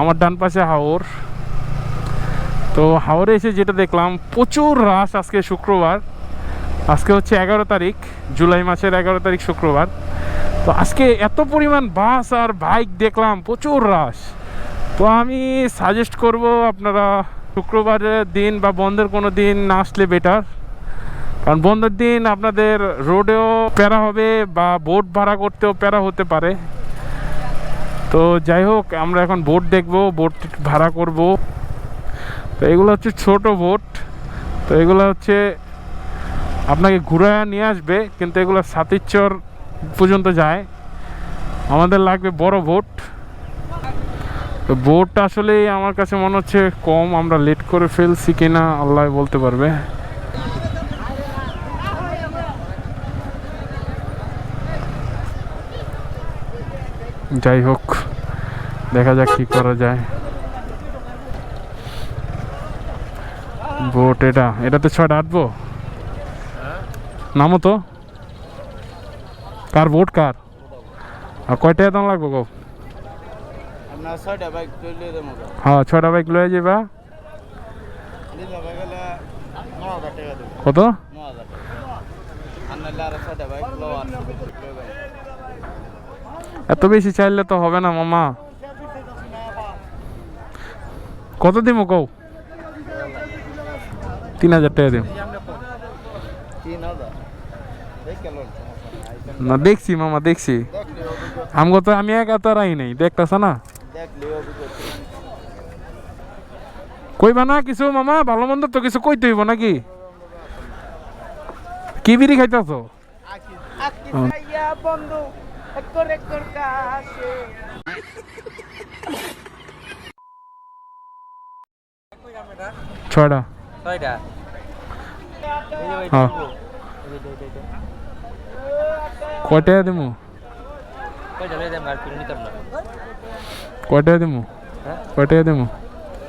আমার ডান পাশে হাওর। তো হাওরে এসে যেটা দেখলাম, প্রচুর রাশ আজকে শুক্রবার। আজকে হচ্ছে এগারো তারিখ, জুলাই মাসের এগারো তারিখ শুক্রবার। তো আজকে এত পরিমাণ বাস আর বাইক দেখলাম, প্রচুর রাশ। তো আমি সাজেস্ট করব আপনারা শুক্রবারের দিন বা বন্ধের কোনো দিন না আসলে বেটার কারণ বন্ধের দিন আপনাদের রোডেও প্যারা হবে বা বোট ভাড়া করতেও প্যারা হতে পারে। তো যাই হোক, আমরা এখন বোট দেখব বোট ভাড়া করব। তো এগুলো হচ্ছে ছোট বোট তো এগুলো হচ্ছে আপনাকে ঘুরায় নিয়ে আসবে, কিন্তু এগুলো সাতিরচর পর্যন্ত যায়। আমাদের লাগবে বড় বোট তো বোটটা আসলে আমার কাছে মনে হচ্ছে কম, আমরা লেট করে ফেলছি কিনা, আল্লাহ বলতে পারবে। যাই হোক দেখা যাক কি করা যায়। বোট এটা এটাতে ছয়টা আটবো? নামো তো। কার বোট কার? আর কয়টা দাম লাগবো গো? হ্যাঁ ছয়টা বাইক লয়ে যাবা কত ন হাজার টাকা আর নাহলে আরও ছয়টা বাইক লো আর এত বেশি চাইলে তো হবে না, মামা। কত দিব কও? তিন হাজার টাকা কেন না, দেখছি, মামা, দেখছি। আমগো তো আমি একা তো রাই নাই, দেখতেছ না? কইবা না কিছু, মামা, ভালো মন্দ তো কিছু কইতে হইব নাকি? কি বিড়ি খাইতেছ? বন্ধু। ছয়টা। ছয়টা। হ্যাঁ। কয়টা দিমু? হ্যাঁ? কয়টা দিমু?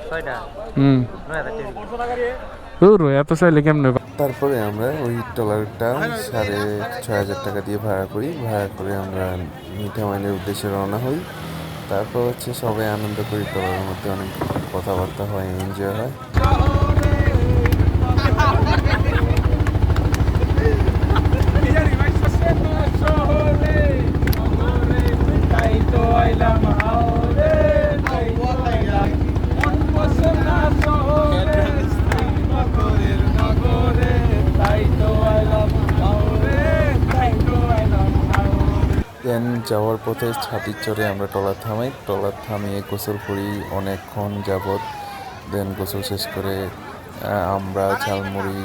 ছয়টা। হুম। এত চাইলে কেমনে তারপরে আমরা ওই ট্রলারটা সাড়ে ছয় হাজার টাকা দিয়ে ভাড়া করি। ভাড়া করে আমরা মিঠামাইনের উদ্দেশ্যে রওনা হই। তারপর হচ্ছে সবাই আনন্দ করি ট্রলারের মধ্যে অনেক কথাবার্তা হয় এনজয় হয়। দেন যাওয়ার পথে ছাতির চরে আমরা ট্রলার থামাই। ট্রলার থামিয়ে গোসল করি অনেকক্ষণ যাবৎ। দেন গোসল শেষ করে আমরা ঝালমুড়ি,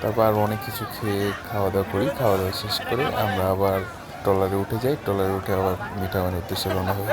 তারপর আরও অনেক কিছু খেয়ে খাওয়া দাওয়া করি। খাওয়া দাওয়া শেষ করে আমরা আবার ট্রলারে উঠে যাই। ট্রলারে উঠে আবার মিঠামানের উদ্দেশ্যে রওনা হই।